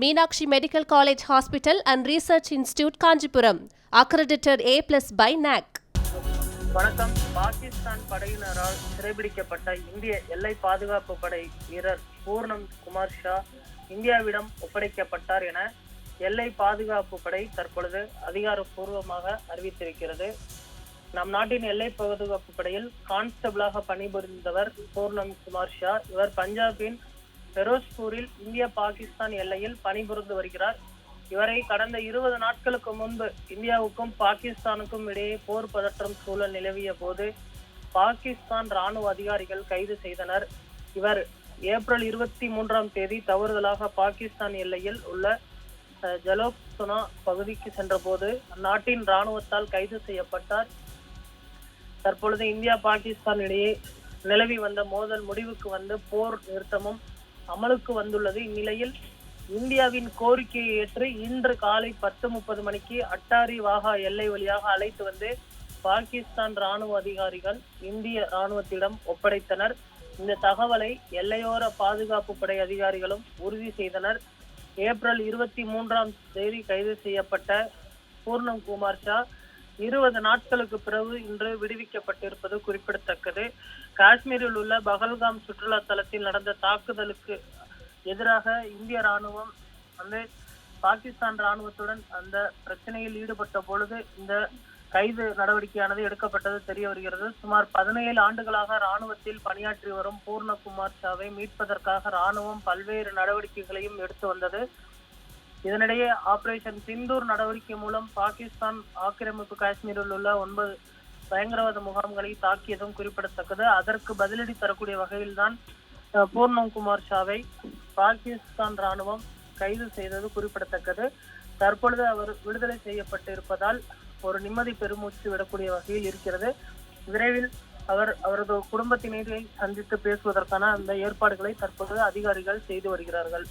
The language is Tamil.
Meenakshi medical college hospital and research institute Kanchipuram. Accredited A plus by NAAC வணக்கம். பாகிஸ்தான் படையினரால் சிறைபிடிக்கப்பட்ட இந்திய எல்லை பாதுகாப்பு படை வீரர் பூர்ணம் குமார் ஷா இந்தியாவிடம் ஒப்படைக்கப்பட்டார் என எல்லை பாதுகாப்பு படை தற்பொழுது அதிகாரப்பூர்வமாக அறிவித்திருக்கிறது. நம் நாட்டின் எல்லை பாதுகாப்பு படையில் கான்ஸ்டபிளாக பணிபுரிந்தவர் பூர்ணம் குமார் ஷா. இவர் பஞ்சாபின் பெரோஸ்பூரில் இந்திய பாகிஸ்தான் எல்லையில் பணிபுரிந்து வருகிறார். இவரை கடந்த இருபது நாட்களுக்கு முன்பு இந்தியாவுக்கும் பாகிஸ்தானுக்கும் இடையே போர் பதற்றம் சூழல் நிலவிய போது பாகிஸ்தான் ராணுவ அதிகாரிகள் கைது செய்தனர். இவர் ஏப்ரல் இருபத்தி மூன்றாம் தேதி தவறுதலாக பாகிஸ்தான் எல்லையில் உள்ள அஹ், ஜலோக்சுனா பகுதிக்கு சென்றபோது அந்நாட்டின் ராணுவத்தால் கைது செய்யப்பட்டார். தற்பொழுது இந்தியா பாகிஸ்தான் இடையே நிலவி வந்த மோதல் முடிவுக்கு வந்து போர் நிறுத்தமும் அமலுக்கு வந்துள்ளது. இந்நிலையில் இந்தியாவின் கோரிக்கையை ஏற்று இன்று காலை பத்து முப்பது மணிக்கு அட்டாரி வாகா எல்லை வழியாக அழைத்து வந்து பாகிஸ்தான் ராணுவ அதிகாரிகள் இந்திய ராணுவத்திடம் ஒப்படைத்தனர். இந்த தகவலை எல்லையோர பாதுகாப்பு படை அதிகாரிகளும் உறுதி செய்தனர். ஏப்ரல் இருபத்தி மூன்றாம் தேதி கைது செய்யப்பட்ட பூர்ணம் குமார் ஷா இருபது நாட்களுக்கு பிறகு இன்று விடுவிக்கப்பட்டிருப்பது குறிப்பிடத்தக்கது. காஷ்மீரில் உள்ள பகல்காம் சுற்றுலா தலத்தில் நடந்த தாக்குதலுக்கு எதிராக இந்திய ராணுவம் வந்து பாகிஸ்தான் ராணுவத்துடன் அந்த பிரச்சனையில் ஈடுபட்ட பொழுது இந்த கைது நடவடிக்கையானது எடுக்கப்பட்டது தெரிய வருகிறது. சுமார் பதினேழு ஆண்டுகளாக ராணுவத்தில் பணியாற்றி வரும் பூர்ணகுமார் ஷாவை மீட்பதற்காக ராணுவம் பல்வேறு நடவடிக்கைகளையும் எடுத்து வந்தது. இதனிடையே ஆபரேஷன் சிந்தூர் நடவடிக்கை மூலம் பாகிஸ்தான் ஆக்கிரமிப்பு காஷ்மீரில் உள்ள ஒன்பது பயங்கரவாத முகாம்களை தாக்கியதும் குறிப்பிடத்தக்கது. அதற்கு பதிலடி தரக்கூடிய வகையில்தான் அஹ், பூர்ணம் குமார் ஷாவை பாகிஸ்தான் ராணுவம் கைது செய்தது குறிப்பிடத்தக்கது. தற்பொழுது அவர் விடுதலை செய்யப்பட்டு இருப்பதால் ஒரு நிம்மதி பெருமூச்சு விடக்கூடிய வகையில் இருக்கிறது. விரைவில் அவர் அவரது குடும்பத்தினரை சந்தித்து பேசுவதற்கான அந்த ஏற்பாடுகளை தற்பொழுது அதிகாரிகள் செய்து வருகிறார்கள்.